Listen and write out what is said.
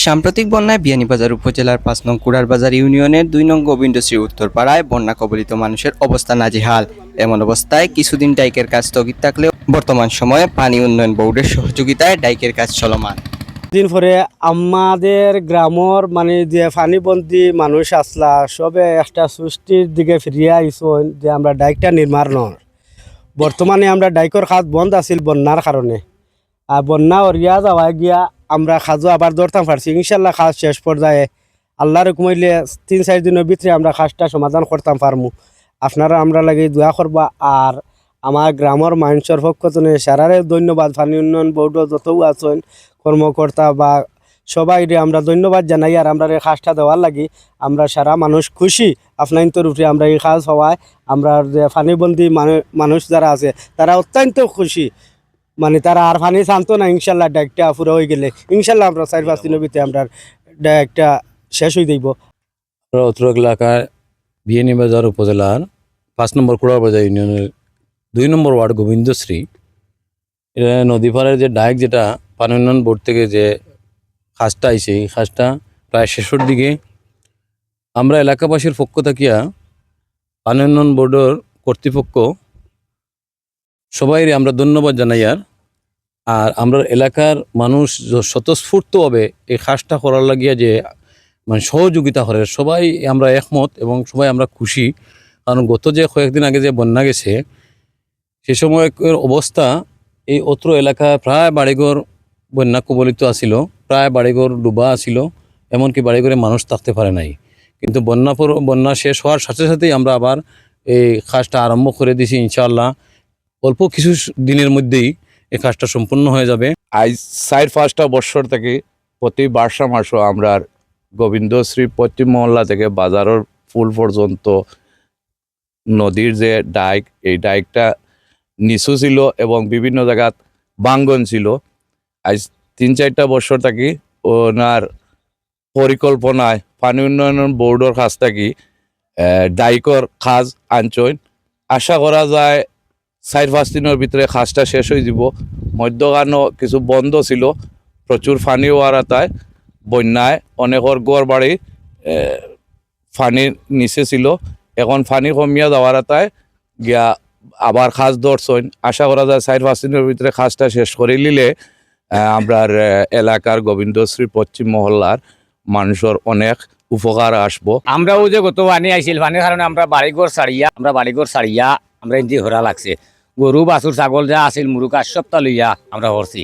সাম্প্রতিক বন্যায় বিয়ানীবাজার উপজেলার পাঁচ নং কুড়ারবাজার ইউনিয়নের দুই নং গোবিন্দশ্রী উত্তরপাড়ায় বন্যা কবলিত মানুষের অবস্থা নাজেহাল। এমন অবস্থায় কিছুদিন ডাইকের কাজ স্থগিত থাকলেও বর্তমান সময়ে পানি উন্নয়ন বোর্ডের সহযোগিতায় ডাইকের কাজ চলমান। দিন পরে আমাদের গ্রামর মানে যে ফানিবন্দি মানুষ আসলা, সবে একটা সৃষ্টির দিকে ফিরিয়ে আইসন যে আমরা ডাইকটা নির্মাণ নর বর্তমানে আমরা ডাইকর খাত বন্ধ আছিল বন্যার কারণে। আর বন্যা অরিয়া যাওয়া গিয়া আমরা খাজু আবার ধরতাম পারছি ইনশাল্লাহ খাজ শেষ পর্যায়ে আল্লাহর কমাইলে তিন, চার দিনের ভিতরে আমরা কাজটা সমাধান করতাম পারমু আপনারা আমরা লাগে দোয়া করবা আর আমার গ্রামের মানুষের পক্ষ থেকে সারারে ধন্যবাদ। পানি উন্নয়ন বোর্ড যতও আছেন, কর্মকর্তা বা সবাই রে আমরা ধন্যবাদ জানাই আর আমরা এই কাজটা দেওয়ার লাগি। আমরা সারা মানুষ খুশি। আপনার রূপে আমরা এই কাজ হওয়ায় আমরা যে ফানিবন্দি মানুষ যারা আছে, তারা অত্যন্ত খুশি। মানে তারা আর ফানি শান্ত না, ইনশাল্লাহ ডাকটা পুরো হয়ে গেলে। ইনশাল্লাহ আমরা চার পাঁচ দিনের ভিতরে আমরা ডাকটা শেষ হয়ে যাইব। আমরা অত্র এলাকায় বিয়ানীবাজার উপজেলার পাঁচ নম্বর কুড়াবাজার ইউনিয়নের দুই নম্বর ওয়ার্ড গোবিন্দশ্রী। এটা নদীপাড়ের যে ডাইক যেটা পানি উন্নয়ন বোর্ড থেকে যে খাসটা আইছে, এই খাসটা প্রায় শেষের দিকে। আমরা এলাকাবাসীর পক্ষ থাকিয়া পানি উন্নয়ন বোর্ডের কর্তৃপক্ষ সবাই আমরা ধন্যবাদ জানাই আর। আর আমরা এলাকার মানুষ স্বতঃস্ফূর্তভাবে এই খাসটা করার লাগিয়া যে মানে সহযোগিতা করে। সবাই আমরা একমত এবং সবাই আমরা খুশি। কারণ গত যে কয়েকদিন আগে যে বন্যা গেছে, সে সময় অবস্থা এই অত্র এলাকা প্রায় বাড়িঘর বন্যা কবলিত আসিল প্রায় বাড়িঘর ডুবা আসিল এমনকি বাড়িঘরে মানুষ থাকতে পারে নাই। কিন্তু বন্যা বন্যা শেষ হওয়ার সাথে সাথেই আমরা আবার এই কাজটা আরম্ভ করে দিছি ইনশাআল্লাহ। অল্প কিছু দিনের মধ্যেই এই কাজটা সম্পূর্ণ হয়ে যাবে। আজ চার পাঁচটা বছর থেকে প্রতি বার্ষা মাসও আমরা গোবিন্দশ্রী পশ্চিম মহল্লা থেকে বাজারের ফুল পর্যন্ত নদীর যে ডাইক, এই ডাইকটা নিচু ছিল এবং বিভিন্ন জায়গাত বাঙ্গন ছিল। আজ তিন চারটা বছর থাকি ওনার পরিকল্পনায় পানি উন্নয়ন বোর্ডের কাছ থাকি ডাইকর খাজ আনছইন আশা করা যায় চার পাঁচ দিনের ভিতরে খাজটা শেষ হয়ে যাব। মধ্যখানো কিছু বন্ধ ছিল প্রচুর ফানি হওয়ার আতায় বন্যায় অনেকর গড় বাড়ি এ, ফানির নিচে ছিল। এখন ফানি কমিয়া যাওয়ার আতায় গিয়া আবার খাস ধরছইন আশা করা যায় চার পাঁচ দিনের ভিতরে খাসটা শেষ করে নিলে আমরা এলাকার গোবিন্দশ্রী পশ্চিম মহল্লার মানুষের অনেক উপকার আসব। আমরাও যে গত পানি আইছিল পানির কারণে আমরা বাড়িঘর সারিয়া আমরা বাড়িঘর সারিয়া আমরা ইন্দি হরা লাগছে। গরু বাছুর ছাগল যা আছিল মুরুকা সবটা লইয়া আমরা হরছি।